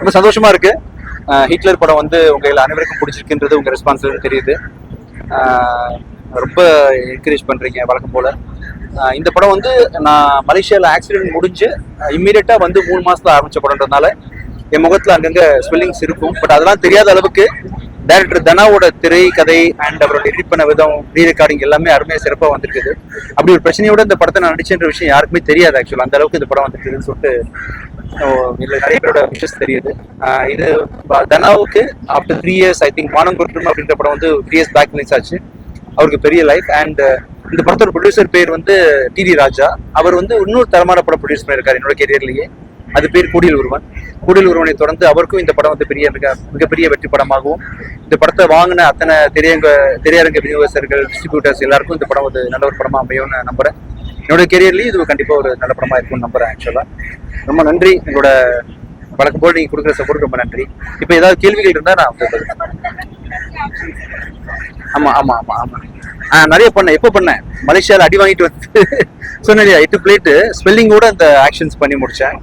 ரொம்ப சந்தோஷமா இருக்கு. ஹிட்லர் படம் வந்து உங்க அனைவருக்கும் பிடிச்சிருக்குன்றது உங்க ரெஸ்பான்ஸ் தெரியுது. ரொம்ப என்கரேஜ் பண்றீங்க வழக்கம் போல. இந்த படம் வந்து நான் மலேசியாவில் ஆக்சிடென்ட் முடிஞ்சு இம்மீடியட்டா வந்து மூணு மாசத்துல ஆரம்பிச்ச படம்ன்றதுனால என் முகத்துல அங்கங்க ஸ்வெல்லிங்ஸ் இருக்கும். பட் அதெல்லாம் தெரியாத அளவுக்கு டேரக்டர் தனாவோட திரை கதை அண்ட் அவரோட எடிட் பண்ண விதம் ரீ ரெக்கார்டிங் எல்லாமே அருமையாக சிறப்பாக வந்திருக்குது. அப்படி ஒரு பிரச்சனையோட இந்த படத்தை நான் நடிச்சேன்ற விஷயம் யாருக்குமே தெரியாது ஆக்சுவலாக அந்த அளவுக்கு இந்த படம் வந்துருக்குதுன்னு சொல்லிட்டு இதுல நிறைய பேரோட விஷஸ் தெரியுது. ஆஹ் இது தனாவுக்கு after three years I think மானம் குற்றம் அப்படின்ற படம் வந்து த்ரீ இயர்ஸ் பேக் ரிலீஸ் ஆச்சு. அவருக்கு பெரிய லைஃப் அண்ட் இந்த படத்தோட ப்ரொடியூசர் பேர் வந்து டிடி ராஜா. அவர் வந்து இன்னொரு தரமான படம் ப்ரொடியூஸ் பண்ணியிருக்காரு என்னோட கெரியர்லயே அது பேர் கூடியல் ஒருவன். கூடியல் ஒருவனை தொடர்ந்து அவருக்கும் இந்த படம் வந்து பெரிய மிக மிகப்பெரிய வெற்றி படமாகவும் இந்த படத்தை வாங்கின அத்தனை திரையங்க திரையரங்க விநியோகஸ்தர்கள் டிஸ்ட்ரிபியூட்டர்ஸ் எல்லாருக்கும் இந்த படம் வந்து நல்ல ஒரு படமா அமையும்னு நம்புறேன். என்னோட கெரியர்லயும் இது கண்டிப்பாக ஒரு நல்ல படமாக இருக்கும்னு நம்புகிறேன் ஆக்சுவலா ரொம்ப நன்றி. உங்களோட வழக்கம் போல் நீங்கள் கொடுக்குற சப்போர்ட் ரொம்ப நன்றி. இப்போ ஏதாவது கேள்விகள் இருந்தா நான் வந்து ஆமாம் ஆமா ஆமா ஆமா ஆமா. ஆ நிறைய பண்ணேன். எப்போ பண்ணேன்? மலேசியாவில் அடி வாங்கிட்டு வந்து சொன்னேன் எட்டு பிளேட்டு ஸ்பெல்லிங்கோட அந்த ஆக்ஷன்ஸ் பண்ணி முடிச்சேன்.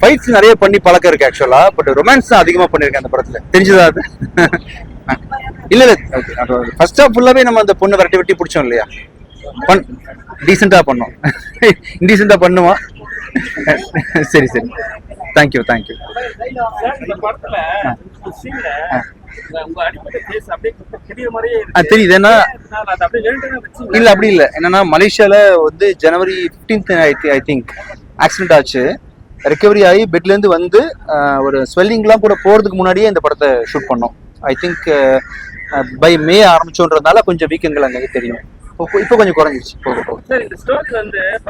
ஃபைட்ஸ் நிறைய பண்ணி பழக்கம் இருக்கு ஆக்சுவலா பட் ரொமான்ஸ் தான் அதிகமா பண்ணிருக்கேன் அந்த படத்துல. தெரிஞ்சதா அது? இல்ல இல்ல. ஃபர்ஸ்ட் ஆஃப் ஃபுல்லாவே நம்ம அந்த பொண்ணை விரட்டி வெட்டி பிடிச்சோம் இல்லையா? பண் டீசெண்டா பண்ணோம். இன்டீசெண்டா பண்ணுவோம் சரி சரி. தேங்க்யூ தேங்க்யூ தெரியுது. ஏன்னா? இல்ல அப்படி இல்ல. என்னன்னா மலேசியால வந்து ஜனவரி 15th ஐ திங்க் ஆக்சிடென்ட் ஆச்சு. ரெக்கவரி ஆகி பெட்ல இருந்து வந்து ஒரு ஸ்வெல்லிங்லாம் கூட போறதுக்கு முன்னாடியே இந்த படத்தை ஷூட் பண்ணோம். ஐ திங்க் பை மே ஆரம்பிச்சோன்றதுனால கொஞ்சம் வீக்கெண்ட்கள் அங்கே தெரியும். இப்போ கொஞ்சம் குறைஞ்சிருச்சு. போக போக சார், இந்த story வந்து.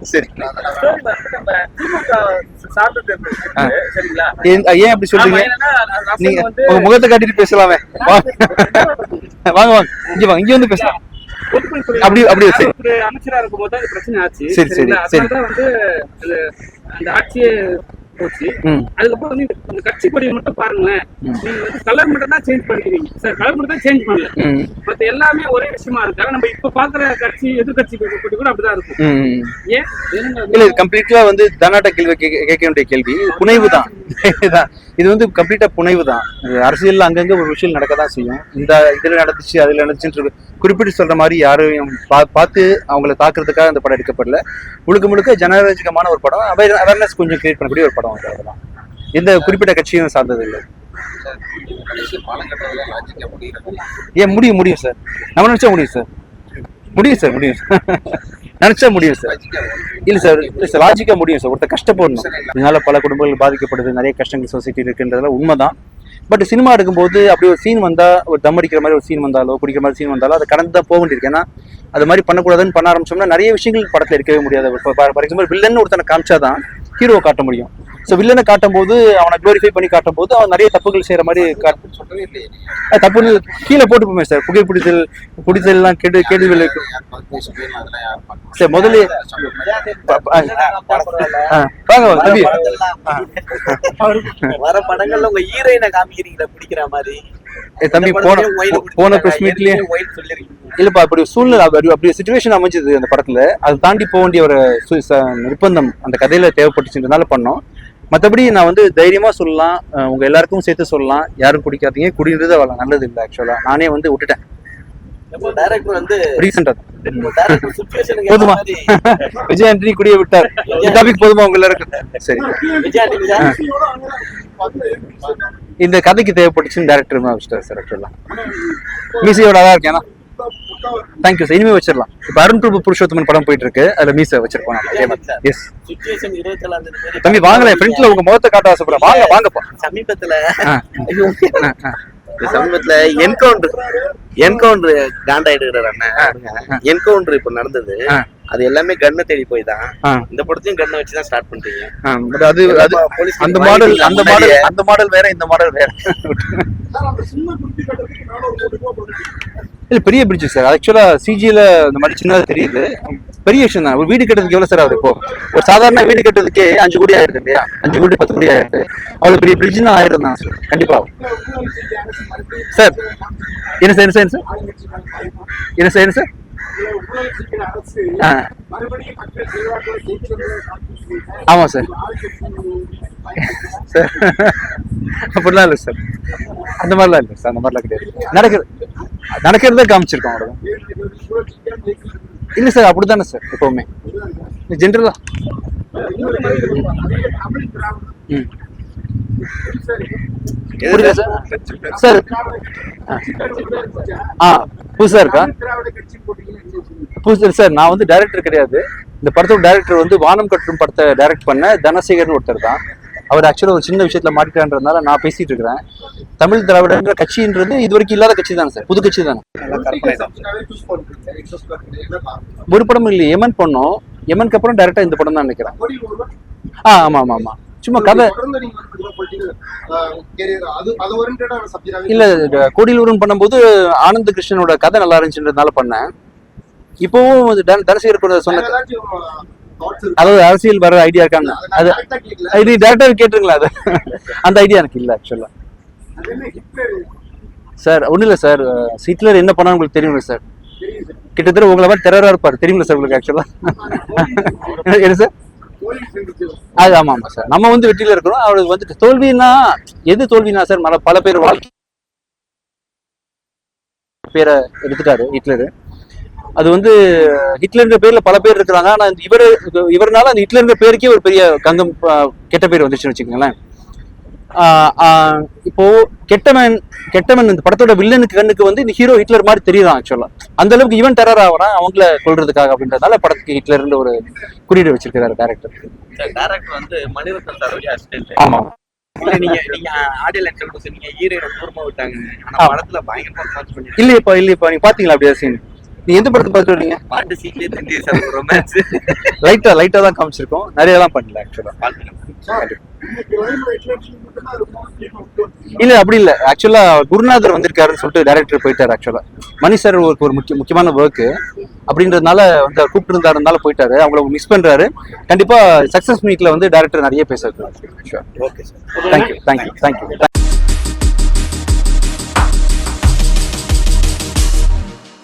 சரி? ஏன் அப்படி சொல்றீங்க? நீங்க உங்க முகத்தை காட்டிட்டு பேசலாமே. வாங்க. வாங்க இங்க வாங்க இங்க வந்து பேசலாம். அப்படி- அப்படி சரி. அமைச்சரா பிரச்சனை ஆச்சு. சரி, சரி, வந்து அந்த ஆட்சியே போச்சு. அதுக்கப்புறம் வந்து இந்த- கட்சி கொடியை மட்டும் பாருங்களேன். நீங்க வந்து கலர் மட்டும் தான் சேஞ்ச் பண்ணிக்கிறீங்க. சார் கலர் மட்டும் தான் சேஞ்ச் பண்ணல. ம். மத்த எல்லாமே ஒரே விஷயமா இருக்கு. ஆனா நம்ம இப்ப பாக்குற கட்சி எதிர்கட்சி கொடி கூட அப்படிதான் இருக்கும். ஏன்? இல்ல கம்ப்ளீட்டா வந்து தனாட்ட கேள்வி கேட்க வேண்டிய கேள்வி. புனைவு தான். இது வந்து கம்ப்ளீட்டா புனைவு தான் அரசியலில் அங்கங்கே அங்கங்க ஒரு விஷயம் நடக்க தான் செய்யும். இந்த இதுல நடந்துச்சு அதுல நடந்துச்சுன்னு குறிப்பிட்டு சொல்ற மாதிரி யாரையும் பா- பார்த்து அவங்கள தாக்குறதுக்காக அந்த படம் எடுக்கப்படல. முழுக்க முழுக்க ஜனரஞ்சகமான ஒரு படம். அவேர்னஸ் கொஞ்சம் கிரியேட் பண்ணக்கூடிய ஒரு படம் அதெல்லாம் எந்த குறிப்பிட்ட கட்சியும் சார்ந்தது இல்லை. ஏன் முடியும் முடியும் சார். நம்ம நினைச்சா முடியும் சார். முடியும் சார் முடியும். சார் நினைச்சா முடியும் சார் இல்ல சார் இல்ல சார் லாஜிக்கா முடியும் சார் ஒருத்தர் கஷ்டப்படணும். இதனால பல குடும்பங்கள் பாதிக்கப்படுது. நிறைய கஷ்டங்கள் சொசைட்டி இருக்குன்றதுல உண்மைதான். பட் சினிமா எடுக்கும்போது அப்படி ஒரு சீன் வந்தா ஒரு தம் அடிக்கிற மாதிரி ஒரு சீன் வந்தாலோ குடிக்கிற மாதிரி சீன் வந்தாலோ அதை கடந்து தான் போக வேண்டியிருக்கு. ஏன்னா அது மாதிரி பண்ணக்கூடாதுன்னு பண்ண ஆரம்பிச்சோம்னா நிறைய விஷயங்கள் படத்துல இருக்கவே முடியாது. ஃபார் எக்ஸாம்பிள் வில்லன் ஒருத்தனை காமிச்சாதான் ஹீரோவை காட்ட முடியும். ஸோ வில்லனை காட்டும் போது அவனை க்ளோரிஃபை பண்ணி காட்டும் போது அவன் நிறைய தப்புகள் செய்யற மாதிரி காட்டு அது தப்புன்னு கீழே போட்டு போமே சார் புகை பிடித்தல் பிடித்தல் எல்லாம் கெடு கேடுகள் இருக்கு சரி முதல்ல வாங்க தம்பி. வர படங்கள்ல உங்க ஹீரோயினை காமிக்கிறீங்களா? பிடிக்கிற மாதிரி. தம்பி போன போன ப்ரெஸ் மீட்லயே இல்லப்பா அப்படி சூழ்நிலை அப்படி அப்படி சுச்சுவேஷன் அமைஞ்சது அந்த படத்துல. அதை தாண்டி போக வேண்டிய ஒரு நிர்பந்தம் அந்த கதையில தேவைப்பட்டுச்சுன்றதுனால பண்ணோம். மற்றபடி நான் வந்து தைரியமா சொல்லலாம். அஹ் உங்க எல்லாருக்கும் சேர்த்து சொல்லலாம். யாரும் குடிக்காதீங்க. குடின்றது அவ்வளவு நல்லது இல்லை ஆக்சுவலா நானே வந்து விட்டுட்டேன். டைரக்டர் வந்து ரீசெண்டா டைரக்டர் சுச்சுவேஷனுக்கு போதுமா? விஜய் ஆண்டனி குடிய விட்டார். டாபிக் போதுமா உங்க எல்லாருக்கும்? சரி. தான் இந்த கதைக்கு தேவைப்பட்டுச்சுன்னு டேரக்டர் வச்சுட்டார் சார் ஆக்சுவலா மீசையோட அழகா இருக்கேனா தேங்க்யூ சார் இனிமே வச்சிடலாம். இப்போ அருண் பிரபு புருஷோத்தமன் படம் போயிட்டு இருக்கு அதுல மீசை வச்சிருப்போம் எஸ் சுச்சுவேஷன் இருபத்தி ஏழாம் தேதி தம்பி வாங்கல. ஃப்ரெண்ட்ஸ்ல உங்க முகத்தை காட்ட ஆசைப்படுறேன். வாங்க வாங்கப்பா. சமீபத்துல. சமீபத்துல என்கவுண்டர் என்கவுண்டர் காண்டாயிடுகிறார் அண்ணன் என்கவுண்டர் இப்ப நடந்தது. அது எல்லாமே கண்ணை தேடி போய் தான் இந்த படத்தையும் கண்ணை வச்சு தான் ஸ்டார்ட் but அது அது அந்த மாடல் அந்த மாடல்? அந்த மாடல் வேற இந்த மாடல் வேற. இல்ல பெரிய பிரிட்ஜ் சார். ஆக்சுவலா சிஜில இந்த மாதிரி சின்னதா தெரியுது. பெரிய விஷயம் தான். ஒரு வீடு கட்டுறதுக்கு எவ்வளவு சார் ஆகுது இப்போ? ஒரு சாதாரண வீடு கட்டுறதுக்கே அஞ்சு கோடி ஆயிடுது இல்லையா? அஞ்சு கோடி பத்து கோடி ஆயிடுது அவ்வளவு பெரிய பிரிட்ஜ்னா ஆயிரம் தான் சார். கண்டிப்பா. சார்? என்ன சார் என்ன சார் என்ன சார் என்ன சார்? ஆமாம் சார் சார் அப்படிலாம் இல்லை சார் அந்த மாதிரிலாம் இல்லை சார் அந்த மாதிரிலாம் கிடையாது. நடக்கிறது நடக்கிறத காமிச்சிருக்கோம் அவ்வளோதான் இல்லை சார் அப்படி தானே சார். எப்போவுமே ஜென்ரலாக ம் சார். ஆ. புதுசாக இருக்கா? புதுசு சார் நான் வந்து டைரக்டர் கிடையாது. இந்த படத்தோட டைரக்டர் வந்து வானம் கட்டும் படத்தை டைரக்ட் பண்ண தனசேகர்னு ஒருத்தர் தான். அவர் ஆக்சுவலாக ஒரு சின்ன விஷயத்துல மாட்டிட்டான்றதுனால நான் பேசிட்டு இருக்கிறேன். தமிழ் திராவிடன்ற கட்சின்றது இது வரைக்கும் இல்லாத கட்சி தானே சார்? புது கட்சி தானே? ஒரு படம் இல்லை எமன் பண்ணோம் எமனுக்கு அப்புறம் டைரக்டா இந்த படம் தான் நினைக்கிறேன். ஆ ஆமா ஆமா ஆமா. சும்மா கதை இல்ல கோடியிலூரன் பண்ணும்போது ஆனந்த கிருஷ்ணனோட கதை நல்லா இருந்துச்சுன்றதுனால பண்ணேன். இப்போவும் தனசேகர் கூட சொன்ன அதாவது அரசியல் வர ஐடியா இருக்காங்க அது இது டேரக்டர் கேட்டுருங்களா அது? அந்த ஐடியா எனக்கு இல்லை ஆக்சுவலா சார் ஒன்றும் இல்லை சார். ஹிட்லர் என்ன பண்ணான்னு உங்களுக்கு தெரியுங்களா சார்? தெரியும் சார். கிட்டத்தட்ட உங்களை மாதிரி டெரரா இருப்பார். தெரியுங்களா சார் உங்களுக்கு ஆக்சுவலா என்ன சார்? அது ஆமா ஆமா சார். நம்ம வந்து வெற்றியில இருக்கிறோம். அவருக்கு வந்துட்டு தோல்வினா எது தோல்வினா சார் மல பல பேர் வாழ்க்கை பேரை எடுத்துட்டாரு ஹிட்லர். அது வந்து ஹிட்லர்ன்ற பேர்ல பல பேர் இருக்கிறாங்க. ஆனா இந்த இவர் இவர்னால அந்த ஹிட்லர்ன்ற பேருக்கே ஒரு பெரிய கங்கம் கெட்ட பேர் வந்துச்சுன்னு வச்சுக்கோங்களேன். இப்போ கெட்டவன் கெட்டவன் இந்த படத்தோட வில்லனுக்கு கண்ணுக்கு வந்து இந்த ஹீரோ ஹிட்லர் மாதிரி தெரியுறான் ஆக்சுவலா அந்த அளவுக்கு இவன் டெரர் ஆகிறான் அவங்கள கொல்றதுக்காக அப்படின்றதுனால படத்துக்கு ஹிட்லர்ன்ற ஒரு குறியீடு வச்சிருக்காரு டேரக்டர் டேரக்டர் வந்து மணிரத்னம் சாரோட அசிஸ்டன்ட் ஆமா. பண்ணி இல்லையப்பா இல்லையப்பா நீங்க பாத்தீங்களா அப்படியே சீன் நீ எந்த படத்தை பார்த்துட்டு வரீங்க பாட்டு தெரிஞ்சு சார் ரொமான்ஸ் லைட்டா லைட்டா தான் காமிச்சிருக்கோம். நிறைய எல்லாம் பண்ணல ஆக்சுவலா இல்ல அப்படி இல்ல. ஆக்சுவலா குருநாதர் வந்திருக்காருன்னு சொல்லிட்டு டைரக்டர் போயிட்டாரு ஆக்சுவலா மணி சார் ஒரு முக்கிய முக்கியமான ஒர்க் அப்படின்றதுனால வந்து கூப்பிட்டு இருந்தாருனால போயிட்டாரு. அவங்கள மிஸ் பண்றாரு. கண்டிப்பா சக்சஸ் மீட்ல வந்து டைரக்டர் நிறைய பேச okay sir thank you thank you thank you